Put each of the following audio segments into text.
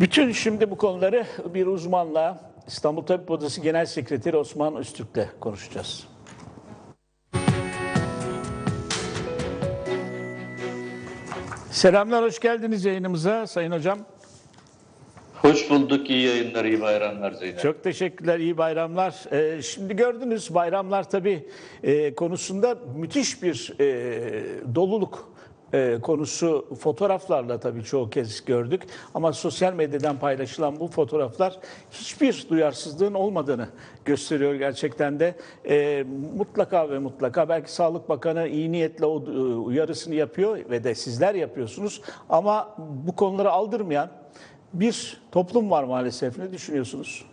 Bütün şimdi bu konuları bir uzmanla İstanbul Tabip Odası Genel Sekreteri Osman Öztürk'le konuşacağız. Selamlar, hoş geldiniz yayınımıza Sayın Hocam. Hoş bulduk. iyi yayınlar, iyi bayramlar Zeynep. Çok teşekkürler, iyi bayramlar. Ee, şimdi gördünüz bayramlar tabii e, konusunda müthiş bir e, doluluk e, konusu fotoğraflarla tabii çoğu kez gördük. Ama sosyal medyadan paylaşılan bu fotoğraflar hiçbir duyarsızlığın olmadığını gösteriyor gerçekten de. E, mutlaka ve mutlaka belki Sağlık Bakanı iyi niyetle o e, uyarısını yapıyor ve de sizler yapıyorsunuz. Ama bu konuları aldırmayan bir toplum var maalesef. Ne düşünüyorsunuz?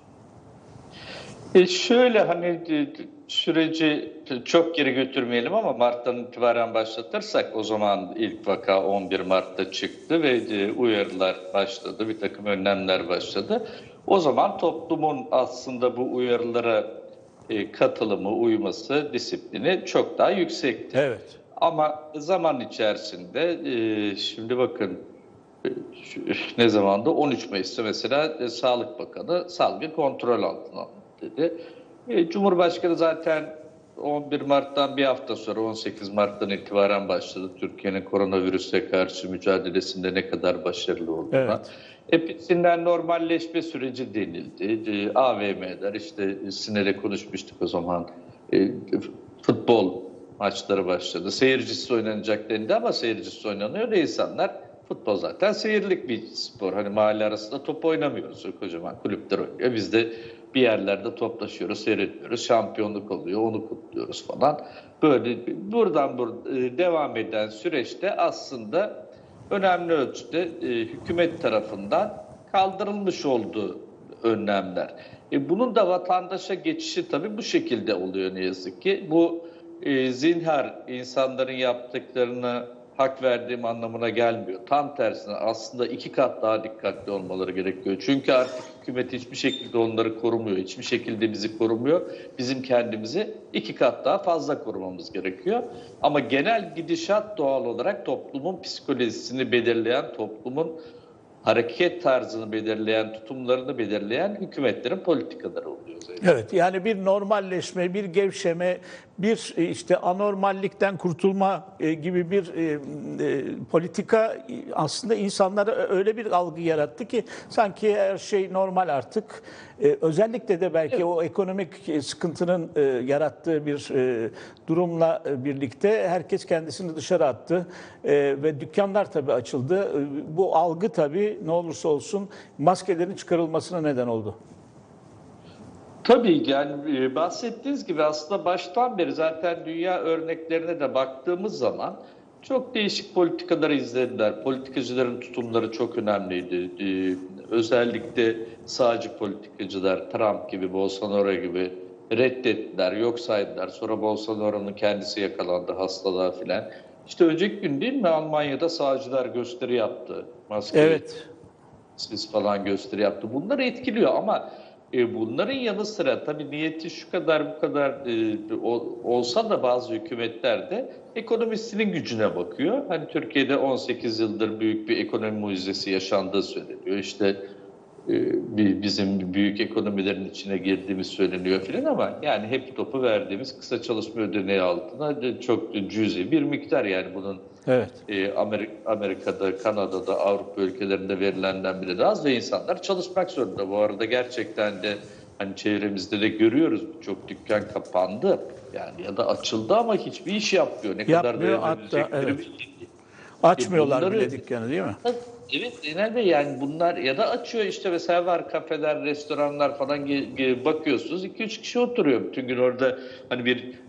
E şöyle hani e, süreci çok geri götürmeyelim ama Mart'tan itibaren başlatırsak o zaman ilk vaka 11 Mart'ta çıktı ve e, uyarılar başladı, bir takım önlemler başladı. O zaman toplumun aslında bu uyarılara e, katılımı, uyması, disiplini çok daha yüksekti. Evet. Ama zaman içerisinde e, şimdi bakın ne zamanda 13 Mayıs'ta mesela Sağlık Bakanı salgın kontrol altına dedi. E, Cumhurbaşkanı zaten 11 Mart'tan bir hafta sonra 18 Mart'tan itibaren başladı. Türkiye'nin koronavirüse karşı mücadelesinde ne kadar başarılı olduğuna. Evet. Hepsinden normalleşme süreci denildi. E, AVM'ler işte e, Siner'e konuşmuştuk o zaman. E, futbol maçları başladı. Seyircisiz oynanacak dendi ama seyircisiz oynanıyor da insanlar futbol zaten seyirlik bir spor. Hani mahalle arasında top oynamıyoruz. Kocaman kulüpler oynuyor. Biz de bir yerlerde toplaşıyoruz, seyrediyoruz. Şampiyonluk oluyor, onu kutluyoruz falan. Böyle buradan bur- e, devam eden süreçte aslında önemli ölçüde e, hükümet tarafından kaldırılmış oldu önlemler. E, bunun da vatandaşa geçişi tabii bu şekilde oluyor ne yazık ki. Bu e, zinhar insanların yaptıklarını hak verdiğim anlamına gelmiyor. Tam tersine aslında iki kat daha dikkatli olmaları gerekiyor. Çünkü artık hükümet hiçbir şekilde onları korumuyor. Hiçbir şekilde bizi korumuyor. Bizim kendimizi iki kat daha fazla korumamız gerekiyor. Ama genel gidişat doğal olarak toplumun psikolojisini belirleyen, toplumun hareket tarzını belirleyen, tutumlarını belirleyen hükümetlerin politikaları oluyor. Zeynep. Evet yani bir normalleşme, bir gevşeme, bir e, işte anormallikten kurtulma e, gibi bir e, e, politika aslında insanlara öyle bir algı yarattı ki sanki her şey normal artık. E, özellikle de belki o ekonomik sıkıntının e, yarattığı bir e, durumla birlikte herkes kendisini dışarı attı E, ve dükkanlar tabii açıldı. E, bu algı tabii ne olursa olsun maskelerin çıkarılmasına neden oldu. Tabii yani e, bahsettiğiniz gibi aslında baştan beri zaten dünya örneklerine de baktığımız zaman çok değişik politikaları izlediler. Politikacıların tutumları çok önemliydi. E, Özellikle sağcı politikacılar Trump gibi, Bolsonaro gibi reddettiler, yok saydılar. Sonra Bolsonaro'nun kendisi yakalandı hastalığa filan. İşte önceki gün değil mi Almanya'da sağcılar gösteri yaptı. Maske Evet. siz falan gösteri yaptı. Bunlar etkiliyor ama e, bunların yanı sıra tabii niyeti şu kadar bu kadar e, o- olsa da bazı hükümetler de ekonomisinin gücüne bakıyor. Hani Türkiye'de 18 yıldır büyük bir ekonomi mucizesi yaşandığı söyleniyor. İşte bizim büyük ekonomilerin içine girdiğimiz söyleniyor filan ama yani hep topu verdiğimiz kısa çalışma ödeneği altına de çok cüzi bir miktar yani bunun Evet. e, Amerik- Amerika'da, Kanada'da, Avrupa ülkelerinde verilenden bile daha az ve insanlar çalışmak zorunda. Bu arada gerçekten de hani çevremizde de görüyoruz çok dükkan kapandı yani ya da açıldı ama hiçbir iş yapmıyor. Ne kadar Yapmıyor, dayanabilecekleri hatta, evet. belli değil. Açmıyorlar bunları- bile dükkanı değil mi? Evet genelde yani bunlar ya da açıyor işte mesela var kafeler, restoranlar falan bakıyorsunuz 2-3 kişi oturuyor bütün gün orada hani bir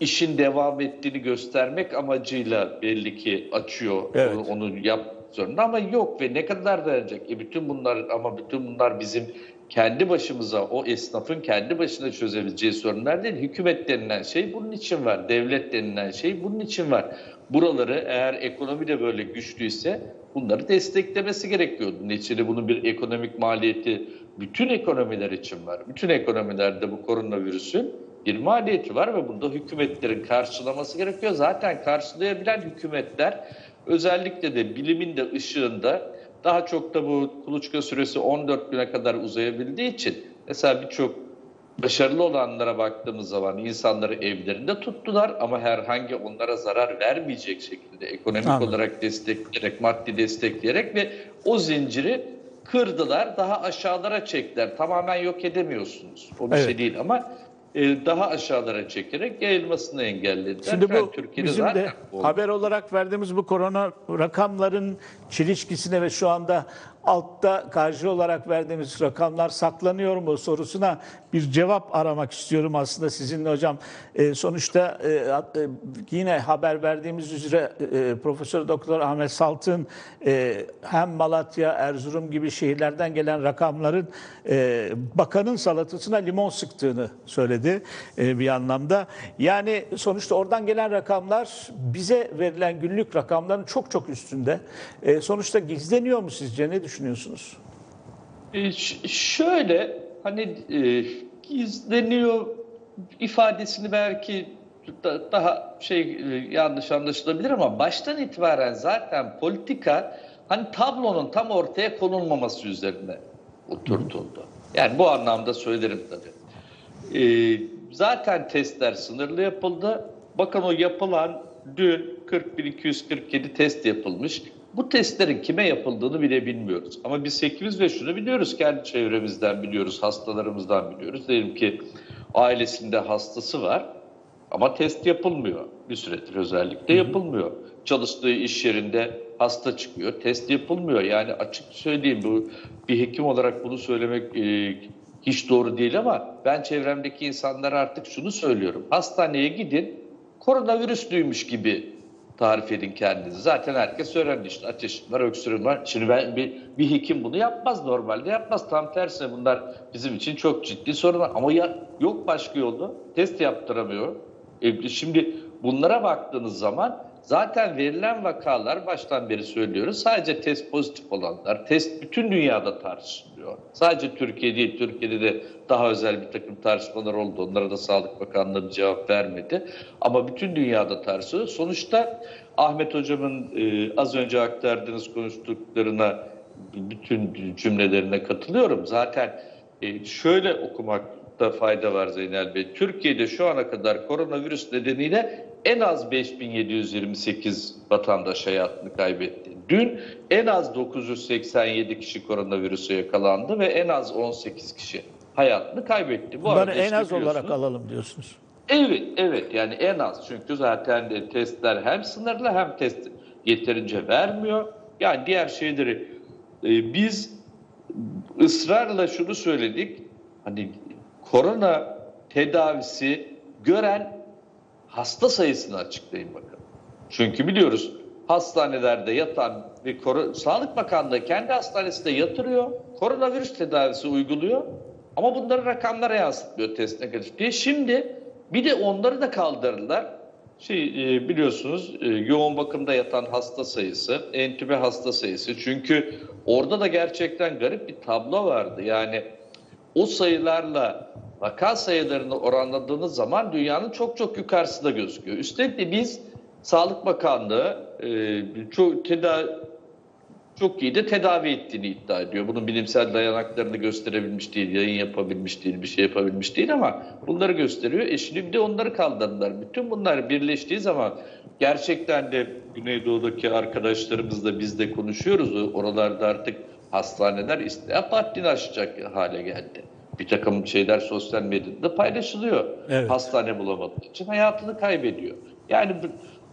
işin devam ettiğini göstermek amacıyla belli ki açıyor Evet. onu, onu yap zorunda ama yok ve ne kadar dayanacak? E bütün bunlar ama bütün bunlar bizim kendi başımıza o esnafın kendi başına çözebileceği sorunlar değil. Hükümet denilen şey bunun için var. Devlet denilen şey bunun için var. Buraları eğer ekonomi de böyle güçlüyse bunları desteklemesi gerekiyordu. Neticede bunun bir ekonomik maliyeti bütün ekonomiler için var. Bütün ekonomilerde bu koronavirüsün bir maliyeti var ve bunda hükümetlerin karşılaması gerekiyor. Zaten karşılayabilen hükümetler özellikle de bilimin de ışığında Daha çok da bu kuluçka süresi 14 güne kadar uzayabildiği için mesela birçok başarılı olanlara baktığımız zaman insanları evlerinde tuttular ama herhangi onlara zarar vermeyecek şekilde ekonomik Anladım. olarak destekleyerek, maddi destekleyerek ve o zinciri kırdılar, daha aşağılara çektiler. Tamamen yok edemiyorsunuz. O bir Evet. şey değil ama e, daha aşağılara çekerek yayılmasını engellediler. Şimdi Yani bu Türkiye'de bizim de oldu. haber olarak verdiğimiz bu korona rakamların çelişkisine ve şu anda altta karşı olarak verdiğimiz rakamlar saklanıyor mu sorusuna bir cevap aramak istiyorum aslında sizinle hocam. Ee, sonuçta e, e, yine haber verdiğimiz üzere e, Profesör Doktor Ahmet Salt'ın e, hem Malatya, Erzurum gibi şehirlerden gelen rakamların e, bakanın salatasına limon sıktığını söyledi e, bir anlamda. Yani sonuçta oradan gelen rakamlar bize verilen günlük rakamların çok çok üstünde. E, sonuçta gizleniyor mu sizce? Ne düşünüyorsunuz? E, ş- şöyle hani e, gizleniyor ifadesini belki da- daha şey e, yanlış anlaşılabilir ama baştan itibaren zaten politika hani tablonun tam ortaya konulmaması üzerine oturtuldu. Yani bu anlamda söylerim tabii. E, zaten testler sınırlı yapıldı. Bakın o yapılan dün 40.247 test yapılmış. Bu testlerin kime yapıldığını bile bilmiyoruz. Ama biz hekimiz ve şunu biliyoruz, kendi çevremizden biliyoruz, hastalarımızdan biliyoruz. Diyelim ki ailesinde hastası var ama test yapılmıyor. Bir süredir özellikle yapılmıyor. Çalıştığı iş yerinde hasta çıkıyor, test yapılmıyor. Yani açık söyleyeyim bu bir hekim olarak bunu söylemek e, hiç doğru değil ama ben çevremdeki insanlara artık şunu söylüyorum. Hastaneye gidin, koronavirüslüymüş gibi tarif edin kendinizi. Zaten herkes öğrendi işte ateşim var, öksürüğüm var. Şimdi ben bir, bir hekim bunu yapmaz normalde yapmaz. Tam tersine bunlar bizim için çok ciddi sorunlar. Ama ya yok başka yolu. Test yaptıramıyor. E, şimdi bunlara baktığınız zaman zaten verilen vakalar baştan beri söylüyoruz. Sadece test pozitif olanlar. Test bütün dünyada tartışılıyor. Sadece Türkiye değil. Türkiye'de de daha özel bir takım tartışmalar oldu. Onlara da Sağlık Bakanlığı cevap vermedi. Ama bütün dünyada tartışılıyor. Sonuçta Ahmet Hocam'ın e, az önce aktardığınız konuştuklarına bütün cümlelerine katılıyorum. Zaten e, şöyle okumakta fayda var Zeynel Bey. Türkiye'de şu ana kadar koronavirüs nedeniyle en az 5728 vatandaş hayatını kaybetti. Dün en az 987 kişi koronavirüse yakalandı ve en az 18 kişi hayatını kaybetti. Bu Bunları arada en az olarak alalım diyorsunuz. Evet, evet yani en az çünkü zaten de testler hem sınırlı hem test yeterince vermiyor. Yani diğer şeyleri e, biz ısrarla şunu söyledik. Hani korona tedavisi gören hasta sayısını açıklayın bakın. Çünkü biliyoruz hastanelerde yatan koru- Sağlık Bakanlığı kendi hastanesinde yatırıyor. Koronavirüs tedavisi uyguluyor. Ama bunları rakamlara yansıtmıyor test negatif diye. Şimdi bir de onları da kaldırdılar. Şey e, biliyorsunuz e, yoğun bakımda yatan hasta sayısı, entübe hasta sayısı. Çünkü orada da gerçekten garip bir tablo vardı. Yani o sayılarla vaka sayılarını oranladığınız zaman dünyanın çok çok yukarısında gözüküyor. Üstelik de biz Sağlık Bakanlığı e, çok tedavi çok iyi de tedavi ettiğini iddia ediyor. Bunun bilimsel dayanaklarını gösterebilmiş değil, yayın yapabilmiş değil, bir şey yapabilmiş değil ama bunları gösteriyor. E şimdi bir de onları kaldırdılar. Bütün bunlar birleştiği zaman gerçekten de Güneydoğu'daki arkadaşlarımızla biz de konuşuyoruz. Oralarda artık hastaneler haddini aşacak hale geldi. Bir takım şeyler sosyal medyada paylaşılıyor. Evet. Hastane bulamadığı için hayatını kaybediyor. Yani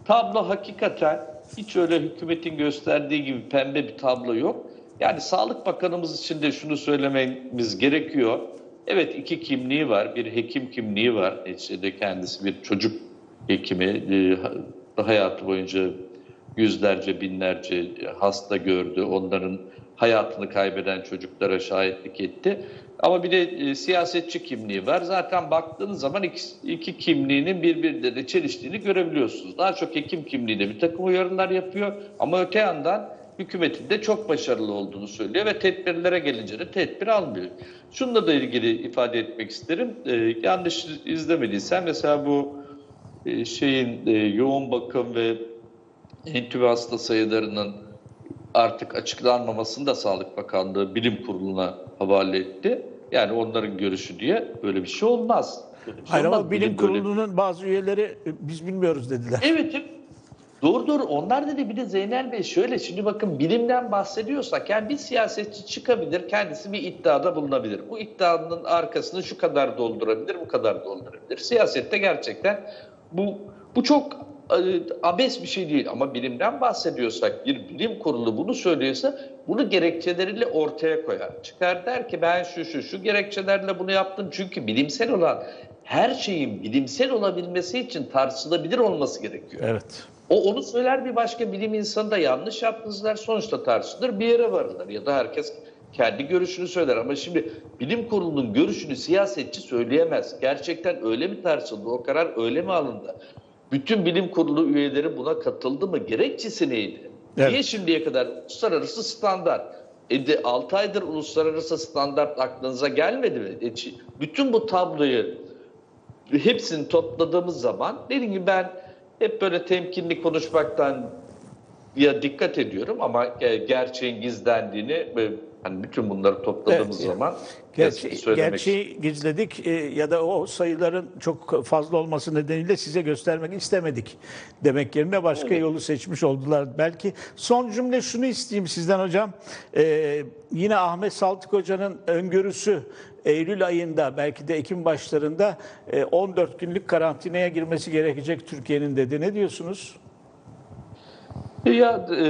tablo hakikaten hiç öyle hükümetin gösterdiği gibi pembe bir tablo yok. Yani Sağlık Bakanımız için de şunu söylememiz gerekiyor. Evet iki kimliği var. Bir hekim kimliği var. Neticede kendisi bir çocuk hekimi. Ee, Hayatı boyunca yüzlerce binlerce hasta gördü. Onların hayatını kaybeden çocuklara şahitlik etti. Ama bir de e, siyasetçi kimliği var. Zaten baktığınız zaman iki, iki kimliğinin birbirleriyle çeliştiğini görebiliyorsunuz. Daha çok hekim kimliğinde bir takım uyarılar yapıyor. Ama öte yandan hükümetin de çok başarılı olduğunu söylüyor ve tedbirlere gelince de tedbir almıyor. Şununla da ilgili ifade etmek isterim. Ee, yanlış izlemediysem mesela bu e, şeyin e, yoğun bakım ve entübe hasta sayılarının artık açıklanmamasını da Sağlık Bakanlığı Bilim Kurulu'na havale etti. Yani onların görüşü diye böyle bir şey olmaz. Böyle bir şey Hayır ama bilim böyle- kurulunun bazı üyeleri e, biz bilmiyoruz dediler. Evet. evet. Doğru doğru. Onlar dedi bir de Zeynel Bey şöyle şimdi bakın bilimden bahsediyorsak yani bir siyasetçi çıkabilir kendisi bir iddiada bulunabilir. Bu iddianın arkasını şu kadar doldurabilir bu kadar doldurabilir. Siyasette gerçekten bu bu çok abes bir şey değil ama bilimden bahsediyorsak bir bilim kurulu bunu söylüyorsa bunu gerekçeleriyle ortaya koyar. Çıkar der ki ben şu şu şu gerekçelerle bunu yaptım çünkü bilimsel olan her şeyin bilimsel olabilmesi için tartışılabilir olması gerekiyor. Evet. O onu söyler bir başka bilim insanı da yanlış yaptınız der sonuçta tartışılır bir yere varılır ya da herkes kendi görüşünü söyler ama şimdi bilim kurulunun görüşünü siyasetçi söyleyemez. Gerçekten öyle mi tartışıldı o karar öyle mi alındı? Bütün bilim kurulu üyeleri buna katıldı mı? Gerekçesi neydi? Evet. Niye şimdiye kadar uluslararası standart? E de 6 aydır uluslararası standart aklınıza gelmedi mi? E, bütün bu tabloyu hepsini topladığımız zaman dediğim gibi ben hep böyle temkinli konuşmaktan ya dikkat ediyorum ama ge- gerçeğin gizlendiğini ve hani bütün bunları topladığımız Evet. zaman Gerçi, net söylemek gerçeği gizledik e, ya da o sayıların çok fazla olması nedeniyle size göstermek istemedik demek yerine başka yolu seçmiş oldular. Belki son cümle şunu isteyeyim sizden hocam. E, yine Ahmet Saltık Hoca'nın öngörüsü Eylül ayında belki de Ekim başlarında e, 14 günlük karantinaya girmesi gerekecek Türkiye'nin dedi. Ne diyorsunuz? Ya e,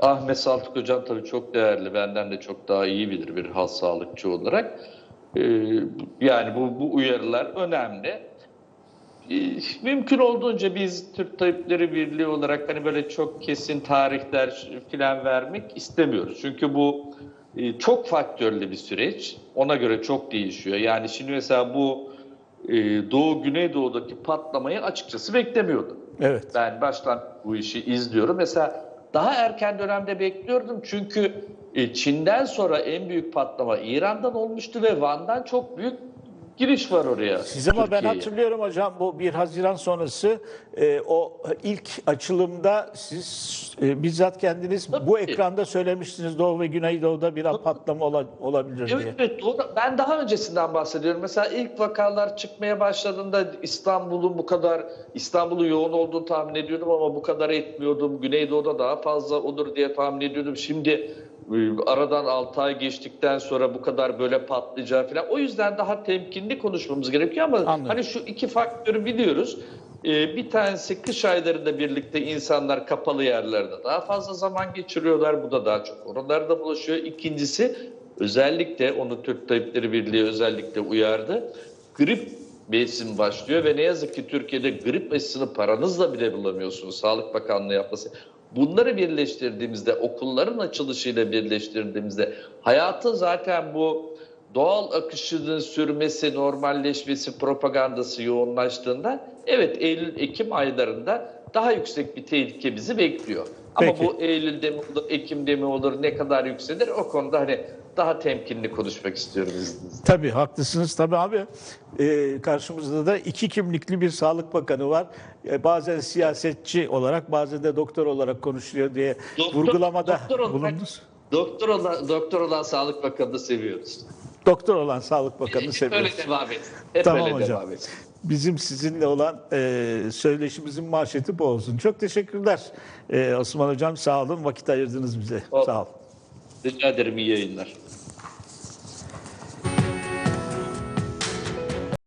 Ahmet Saltık Hocam tabii çok değerli, benden de çok daha iyi bilir bir hal sağlıkçı olarak. E, yani bu, bu uyarılar önemli. E, mümkün olduğunca biz Türk Tabipleri Birliği olarak hani böyle çok kesin tarihler filan vermek istemiyoruz. Çünkü bu e, çok faktörlü bir süreç. Ona göre çok değişiyor. Yani şimdi mesela bu e, Doğu Güneydoğu'daki patlamayı açıkçası beklemiyordum. Evet. Ben baştan bu işi izliyorum. Mesela daha erken dönemde bekliyordum çünkü e, Çin'den sonra en büyük patlama İran'dan olmuştu ve Van'dan çok büyük giriş var oraya. Siz ama ben hatırlıyorum hocam bu 1 Haziran sonrası e, o ilk açılımda siz e, bizzat kendiniz bu Tabii. ekranda söylemiştiniz Doğu ve Güneydoğu'da bir patlama ola- olabilir diye. Evet, evet doğru. Ben daha öncesinden bahsediyorum. Mesela ilk vakalar çıkmaya başladığında İstanbul'un bu kadar İstanbul'un yoğun olduğunu tahmin ediyordum ama bu kadar etmiyordum. Güneydoğu'da daha fazla olur diye tahmin ediyordum. Şimdi aradan 6 ay geçtikten sonra bu kadar böyle patlayacağı falan. O yüzden daha temkinli konuşmamız gerekiyor ama Anladım. hani şu iki faktörü biliyoruz. E, bir tanesi kış aylarında birlikte insanlar kapalı yerlerde daha fazla zaman geçiriyorlar. Bu da daha çok oralarda bulaşıyor. İkincisi özellikle onu Türk Tabipleri Birliği özellikle uyardı. Grip mevsim başlıyor ve ne yazık ki Türkiye'de grip aşısını paranızla bile bulamıyorsunuz. Sağlık Bakanlığı yapması. Bunları birleştirdiğimizde, okulların açılışıyla birleştirdiğimizde hayatın zaten bu doğal akışının sürmesi, normalleşmesi, propagandası yoğunlaştığında evet Eylül-Ekim aylarında daha yüksek bir tehlike bizi bekliyor. Ama Peki. bu Eylül'de mi olur, Ekim'de mi olur, ne kadar yükselir o konuda hani daha temkinli konuşmak istiyorum izninizle. Tabii haklısınız tabii abi. E, karşımızda da iki kimlikli bir sağlık bakanı var. E, bazen siyasetçi olarak bazen de doktor olarak konuşuyor diye Doktor- vurgulamada doktor olarak- bulundunuz. Doktor olan, doktor olan Sağlık Bakanı'nı seviyoruz. Doktor olan sağlık bakanını seviyoruz. Öyle devam et. Hep Tamam öyle hocam. devam et. Bizim sizinle olan e, söyleşimizin manşeti bu olsun. Çok teşekkürler e, Osman Hocam. Sağ olun. Vakit ayırdınız bize. Ol- Sağ olun. Rica ederim iyi yayınlar.